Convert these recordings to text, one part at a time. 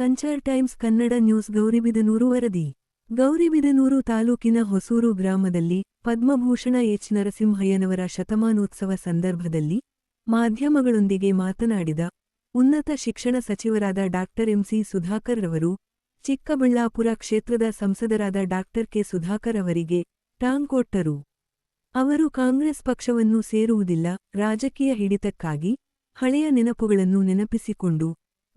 Venture Times Kannada news Gauribidanur ವರದಿ. ಗೌರಿಬಿದನೂರು ತಾಲೂಕಿನ ಹೊಸೂರು ಗ್ರಾಮದಲ್ಲಿ ಪದ್ಮಭೂಷಣ ಎಚ್ ನರಸಿಂಹಯ್ಯನವರ ಶತಮಾನೋತ್ಸವ ಸಂದರ್ಭದಲ್ಲಿ ಮಾಧ್ಯಮಗಳೊಂದಿಗೆ ಮಾತನಾಡಿದ ಉನ್ನತ ಶಿಕ್ಷಣ ಸಚಿವರಾದ ಡಾಕ್ಟರ್ ಎಂಸಿ ಸುಧಾಕರ್ ರವರು, ಚಿಕ್ಕಬಳ್ಳಾಪುರ ಕ್ಷೇತ್ರದ ಸಂಸದರಾದ ಡಾಕ್ಟರ್ ಕೆ ಸುಧಾಕರ್ ಅವರಿಗೆ ಟಾಂಗ್ ಕೊಟ್ಟರು. ಅವರು ಕಾಂಗ್ರೆಸ್ ಪಕ್ಷವನ್ನು ಸೇರುವುದಿಲ್ಲ, ರಾಜಕೀಯ ಹಿಡಿತಕ್ಕಾಗಿ ಹಳೆಯ ನೆನಪುಗಳನ್ನು ನೆನಪಿಸಿಕೊಂಡು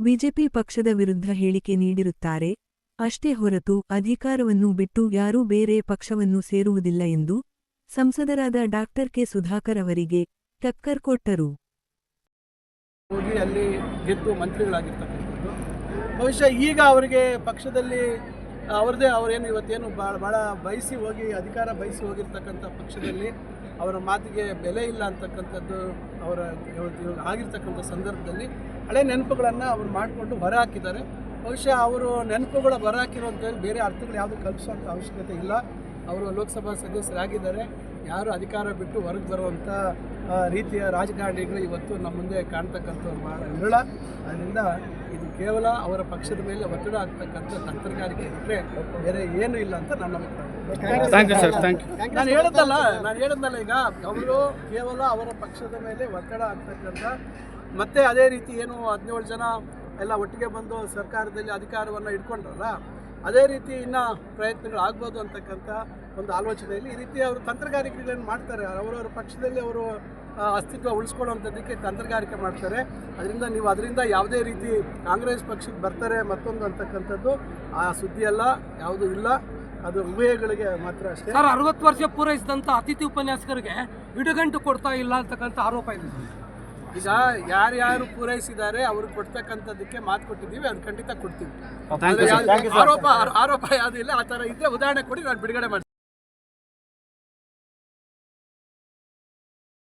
ಬಿಜೆಪಿ ಪಕ್ಷದ ವಿರುದ್ಧ ಹೇಳಿಕೆ ನೀಡಿರುತ್ತಾರೆ. ಅಷ್ಟೇ ಹೊರತು ಅಧಿಕಾರವನ್ನು ಬಿಟ್ಟು ಯಾರೂ ಬೇರೆ ಪಕ್ಷವನ್ನು ಸೇರುವುದಿಲ್ಲ ಎಂದು ಸಂಸದರಾದ ಡಾಕ್ಟರ್ ಕೆ. ಸುಧಾಕರ್ ಅವರಿಗೆ ಟಕ್ಕರ್ ಕೊಟ್ಟರು. ಅಲ್ಲಿ ಗೆದ್ದು ಮಂತ್ರಿಗಳಾಗಿರ್ತಕ್ಕಂಥದ್ದು. ಬಹುಶಃ ಈಗ ಅವರಿಗೆ ಪಕ್ಷದಲ್ಲಿ ಅವ್ರದ್ದೇ, ಅವರೇನು ಇವತ್ತೇನು ಭಾಳ ಭಾಳ ಬಯಸಿ ಹೋಗಿ, ಅಧಿಕಾರ ಬಯಸಿ ಹೋಗಿರ್ತಕ್ಕಂಥ ಪಕ್ಷದಲ್ಲಿ ಅವರ ಮಾತಿಗೆ ಬೆಲೆ ಇಲ್ಲ ಅಂತಕ್ಕಂಥದ್ದು ಅವರ ಆಗಿರ್ತಕ್ಕಂಥ ಸಂದರ್ಭದಲ್ಲಿ ಹಳೆ ನೆನಪುಗಳನ್ನು ಅವರು ಮಾಡಿಕೊಂಡು ಹೊರ ಹಾಕಿದ್ದಾರೆ. ಬಹುಶಃ ಅವರು ನೆನಪುಗಳ ಹೊರ ಹಾಕಿರುವಂಥದ್ದು ಬೇರೆ ಅರ್ಥಗಳು ಯಾವುದು ಕಲ್ಪಿಸುವಂಥ ಅವಶ್ಯಕತೆ ಇಲ್ಲ. ಅವರು ಲೋಕಸಭಾ ಸದಸ್ಯರಾಗಿದ್ದಾರೆ. ಯಾರು ಅಧಿಕಾರ ಬಿಟ್ಟು ಹೊರಗೆ ಬರುವಂಥ ರೀತಿಯ ರಾಜಕಾರಣಿಗಳು ಇವತ್ತು ನಮ್ಮ ಮುಂದೆ ಕಾಣ್ತಕ್ಕಂಥವ್ರು ಭಾಳ ವಿರಳ. ಅದರಿಂದ ಇದು ಕೇವಲ ಅವರ ಪಕ್ಷದ ಮೇಲೆ ಒತ್ತಡ ಆಗ್ತಕ್ಕಂಥ ತಂತ್ರಗಾರಿಕೆ ಬಿಟ್ಟರೆ ಬೇರೆ ಏನೂ ಇಲ್ಲ ಅಂತ ನನ್ನ ನಾನು ಹೇಳದಲ್ಲ ನಾನು ಹೇಳದಲ್ಲ ಈಗ ಅವರು ಕೇವಲ ಅವರ ಪಕ್ಷದ ಮೇಲೆ ಒತ್ತಡ ಆಗ್ತಕ್ಕಂಥ ಮತ್ತೆ ಅದೇ ರೀತಿ ಏನು ಹದಿನೇಳು ಜನ ಎಲ್ಲ ಒಟ್ಟಿಗೆ ಬಂದು ಸರ್ಕಾರದಲ್ಲಿ ಅಧಿಕಾರವನ್ನು ಇಟ್ಕೊಂಡ್ರಲ್ಲ ಅದೇ ರೀತಿ ಇನ್ನು ಪ್ರಯತ್ನಗಳು ಆಗ್ಬೋದು ಅಂತಕ್ಕಂಥ ಒಂದು ಆಲೋಚನೆಯಲ್ಲಿ ಈ ರೀತಿ ಅವರು ತಂತ್ರಗಾರಿಕೆಗಳನ್ನು ಮಾಡ್ತಾರೆ. ಅವರವರ ಪಕ್ಷದಲ್ಲಿ ಅವರು ಅಸ್ತಿತ್ವ ಉಳಿಸ್ಕೊಳ್ಳೋವಂಥದ್ದಕ್ಕೆ ತಂತ್ರಗಾರಿಕೆ ಮಾಡ್ತಾರೆ. ಅದರಿಂದ ನೀವು ಅದರಿಂದ ಯಾವುದೇ ರೀತಿ ಕಾಂಗ್ರೆಸ್ ಪಕ್ಷಕ್ಕೆ ಬರ್ತಾರೆ ಮತ್ತೊಂದು ಅಂತಕ್ಕಂಥದ್ದು, ಆ ಸುದ್ದಿ ಅಲ್ಲ ಯಾವುದೂ ಇಲ್ಲ. ಅದು ಉಭಯಗಳಿಗೆ ಮಾತ್ರ ಅಷ್ಟೇ. ಸರ್, ಅರವತ್ತು ವರ್ಷ ಪೂರೈಸಿದಂಥ ಅತಿಥಿ ಉಪನ್ಯಾಸಕರಿಗೆ ಇಡುಗಂಟು ಕೊಡ್ತಾ ಇಲ್ಲ ಅಂತಕ್ಕಂಥ ಆರೋಪ ಇದೆ. ಈಗ ಯಾರ್ಯಾರು ಪೂರೈಸಿದ್ದಾರೆ ಅವ್ರಿಗೆ ಕೊಡ್ತಕ್ಕಂಥದ್ದಕ್ಕೆ ಮಾತು ಕೊಟ್ಟಿದ್ದೀವಿ ಅದು ಖಂಡಿತ ಕೊಡ್ತೀವಿ. ಆರೋಪ ಆರೋಪ ಯಾವುದಿಲ್ಲ ಆ ಥರ ಇದ್ರೆ ಉದಾಹರಣೆ ಕೊಡಿ ನಾನು ಬಿಡುಗಡೆ ಮಾಡ್ತೀನಿ.